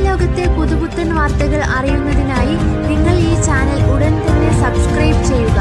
ലോകത്തെ പുതുപുത്തൻ വാർത്തകൾ അറിയുന്നതിനായി നിങ്ങൾ ഈ ചാനൽ ഉടൻ തന്നെ സബ്സ്ക്രൈബ് ചെയ്യുക.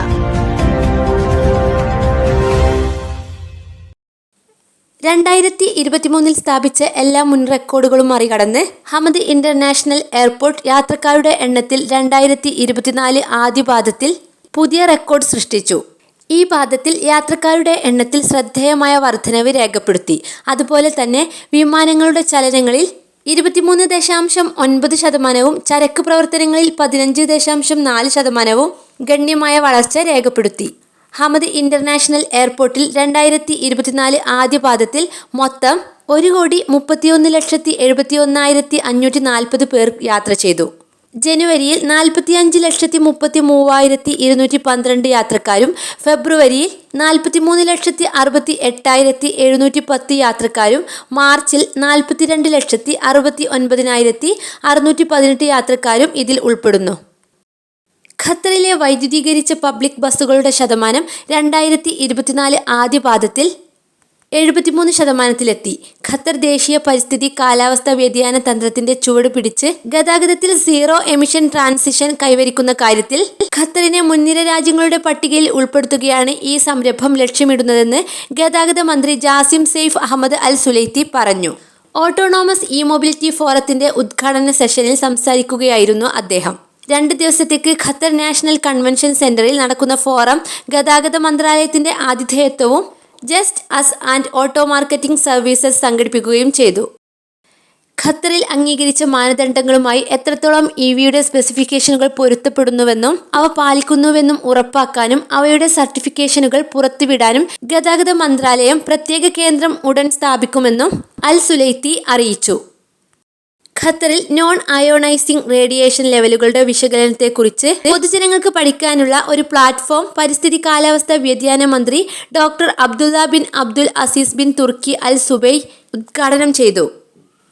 രണ്ടായിരത്തി ഇരുപത്തിമൂന്നിൽ സ്ഥാപിച്ച എല്ലാ മുൻ റെക്കോർഡുകളും മറികടന്ന് ഹമദ് ഇന്റർനാഷണൽ എയർപോർട്ട് യാത്രക്കാരുടെ എണ്ണത്തിൽ രണ്ടായിരത്തി ഇരുപത്തിനാല് ആദ്യ പാദത്തിൽ പുതിയ റെക്കോർഡ് സൃഷ്ടിച്ചു. ഈ പാദത്തിൽ യാത്രക്കാരുടെ എണ്ണത്തിൽ ശ്രദ്ധേയമായ വർധനവ് രേഖപ്പെടുത്തി. അതുപോലെ തന്നെ വിമാനങ്ങളുടെ ചലനങ്ങളിൽ ഇരുപത്തിമൂന്ന് ദശാംശം ഒൻപത് ശതമാനവും ചരക്ക് പ്രവർത്തനങ്ങളിൽ പതിനഞ്ച് ദശാംശം നാല് ശതമാനവും ഗണ്യമായ വളർച്ച രേഖപ്പെടുത്തി. ഹമദ് ഇന്റർനാഷണൽ എയർപോർട്ടിൽ രണ്ടായിരത്തി ഇരുപത്തിനാല് ആദ്യ പാദത്തിൽ മൊത്തം ഒരു കോടി മുപ്പത്തിയൊന്ന് ലക്ഷത്തി എഴുപത്തി ഒന്നായിരത്തി അഞ്ഞൂറ്റി നാൽപ്പത് പേർ യാത്ര ചെയ്തു. ജനുവരിയിൽ നാൽപ്പത്തിയഞ്ച് ലക്ഷത്തി മുപ്പത്തി മൂവായിരത്തി ഇരുന്നൂറ്റി പന്ത്രണ്ട് യാത്രക്കാരും ഫെബ്രുവരിയിൽ നാൽപ്പത്തിമൂന്ന് ലക്ഷത്തി അറുപത്തി എട്ടായിരത്തി എഴുന്നൂറ്റി പത്ത് യാത്രക്കാരും മാർച്ചിൽ നാൽപ്പത്തിരണ്ട് ലക്ഷത്തി അറുപത്തി ഒൻപതിനായിരത്തി അറുന്നൂറ്റി പതിനെട്ട് യാത്രക്കാരും ഇതിൽ ഉൾപ്പെടുന്നു. ഖത്തറിലെ വൈദ്യുതീകരിച്ച പബ്ലിക് ബസ്സുകളുടെ ശതമാനം രണ്ടായിരത്തി ഇരുപത്തിനാല് ആദ്യ പാദത്തിൽ എഴുപത്തിമൂന്ന് ശതമാനത്തിലെത്തി. ഖത്തർ ദേശീയ പരിസ്ഥിതി കാലാവസ്ഥാ വ്യതിയാന തന്ത്രത്തിന്റെ ചുവട് പിടിച്ച് ഗതാഗതത്തിൽ സീറോ എമിഷൻ ട്രാൻസിഷൻ കൈവരിക്കുന്ന കാര്യത്തിൽ ഖത്തറിനെ മുൻനിര രാജ്യങ്ങളുടെ പട്ടികയിൽ ഉൾപ്പെടുത്തുകയാണ് ഈ സംരംഭം ലക്ഷ്യമിടുന്നതെന്ന് ഗതാഗത മന്ത്രി ജാസിം സെയ്ഫ് അഹമ്മദ് അൽ സുലൈത്തി പറഞ്ഞു. ഓട്ടോണോമസ് ഇ മൊബിലിറ്റി ഫോറത്തിന്റെ ഉദ്ഘാടന സെഷനിൽ സംസാരിക്കുകയായിരുന്നു അദ്ദേഹം. രണ്ട് ദിവസത്തേക്ക് ഖത്തർ നാഷണൽ കൺവെൻഷൻ സെന്ററിൽ നടക്കുന്ന ഫോറം ഗതാഗത മന്ത്രാലയത്തിന്റെ ആതിഥേയത്വവും just as and auto marketing services സംഘടിപ്പിക്കുകയും ചെയ്തു. ഖത്തറിൽ അംഗീകരിച്ച മാനദണ്ഡങ്ങളുമായി എത്രത്തോളം ഇ വിയുടെ സ്പെസിഫിക്കേഷനുകൾ പൊരുത്തപ്പെടുന്നുവെന്നും അവ പാലിക്കുന്നുവെന്നും ഉറപ്പാക്കാനും അവയുടെ സർട്ടിഫിക്കേഷനുകൾ പുറത്തുവിടാനും ഗതാഗത മന്ത്രാലയം പ്രത്യേക കേന്ദ്രം ഉടൻ സ്ഥാപിക്കുമെന്നും അൽ സുലൈത്തി അറിയിച്ചു. ഖത്തറിൽ നോൺ അയോണൈസിംഗ് റേഡിയേഷൻ ലെവലുകളുടെ വിശകലനത്തെക്കുറിച്ച് പൊതുജനങ്ങൾക്ക് പഠിക്കാനുള്ള ഒരു പ്ലാറ്റ്ഫോം പരിസ്ഥിതി കാലാവസ്ഥ വ്യതിയാന മന്ത്രി doctor Abdullah bin Abdul Aziz bin Turki Al Subai ഉദ്ഘാടനം ചെയ്തു.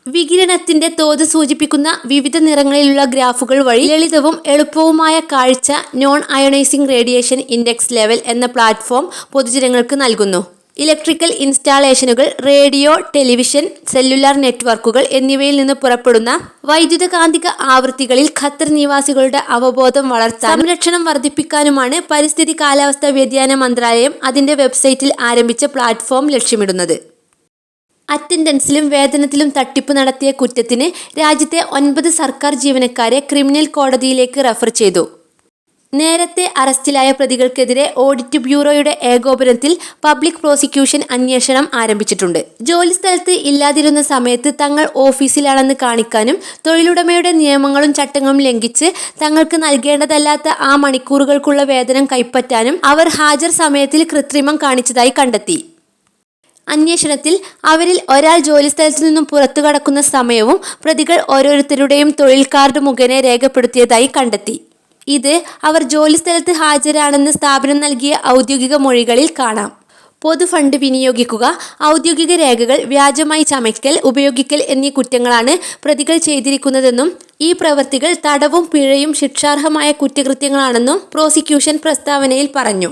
വികിരണത്തിന്റെ തോത് സൂചിപ്പിക്കുന്ന വിവിധ നിറങ്ങളിലുള്ള ഗ്രാഫുകൾ വഴി ലളിതവും എളുപ്പവുമായ കാഴ്ച non ionising radiation index level എന്ന പ്ലാറ്റ്ഫോം പൊതുജനങ്ങൾക്ക് നൽകുന്നു. ഇലക്ട്രിക്കൽ ഇൻസ്റ്റാളേഷനുകൾ റേഡിയോ ടെലിവിഷൻ സെല്ലുലാർ നെറ്റ്വർക്കുകൾ എന്നിവയിൽ നിന്ന് പുറപ്പെടുന്ന വൈദ്യുതകാന്തിക ആവൃത്തികളിൽ ഖത്തർ നിവാസികളുടെ അവബോധം വളർത്താൻ സംരക്ഷണം വർദ്ധിപ്പിക്കാനുമാണ് പരിസ്ഥിതി കാലാവസ്ഥാ വ്യതിയാന മന്ത്രാലയം അതിന്റെ വെബ്സൈറ്റിൽ ആരംഭിച്ച പ്ലാറ്റ്ഫോം ലക്ഷ്യമിടുന്നത്. അറ്റൻഡൻസിലും വേതനത്തിലും തട്ടിപ്പ് നടത്തിയ കുറ്റത്തിന് രാജ്യത്തെ ഒൻപത് സർക്കാർ ജീവനക്കാരെ ക്രിമിനൽ കോടതിയിലേക്ക് റഫർ ചെയ്തു. നേരത്തെ അറസ്റ്റിലായ പ്രതികൾക്കെതിരെ ഓഡിറ്റ് ബ്യൂറോയുടെ ഏകോപനത്തിൽ പബ്ലിക് പ്രോസിക്യൂഷൻ അന്വേഷണം ആരംഭിച്ചിട്ടുണ്ട്. ജോലിസ്ഥലത്ത് ഇല്ലാതിരുന്ന സമയത്ത് തങ്ങൾ ഓഫീസിലാണെന്ന് കാണിക്കാനും തൊഴിലുടമയുടെ നിയമങ്ങളും ചട്ടങ്ങളും ലംഘിച്ച് തങ്ങൾക്ക് നൽകേണ്ടതല്ലാത്ത ആ മണിക്കൂറുകൾക്കുള്ള വേതനം കൈപ്പറ്റാനും അവർ ഹാജർ സമയത്തിൽ കൃത്രിമം കാണിച്ചതായി കണ്ടെത്തി. അന്വേഷണത്തിൽ അവരിൽ ഒരാൾ ജോലിസ്ഥലത്തു നിന്നും പുറത്തു കടക്കുന്ന സമയവും പ്രതികൾ ഓരോരുത്തരുടെയും തൊഴിൽ കാർഡ് മുഖേന രേഖപ്പെടുത്തിയതായി കണ്ടെത്തി. ഇത് അവർ ജോലിസ്ഥലത്ത് ഹാജരാണെന്ന് സ്ഥാപനം നൽകിയ ഔദ്യോഗിക മൊഴികളിൽ കാണാം. പൊതുഫണ്ട് വിനിയോഗിക്കുക ഔദ്യോഗിക രേഖകൾ വ്യാജമായി ചമയ്ക്കൽ ഉപയോഗിക്കൽ എന്നീ കുറ്റങ്ങളാണ് പ്രതികൾ ചെയ്തിരിക്കുന്നതെന്നും ഈ പ്രവൃത്തികൾ തടവും പിഴയും ശിക്ഷാർഹമായ കുറ്റകൃത്യങ്ങളാണെന്നും പ്രോസിക്യൂഷൻ പ്രസ്താവനയിൽ പറഞ്ഞു.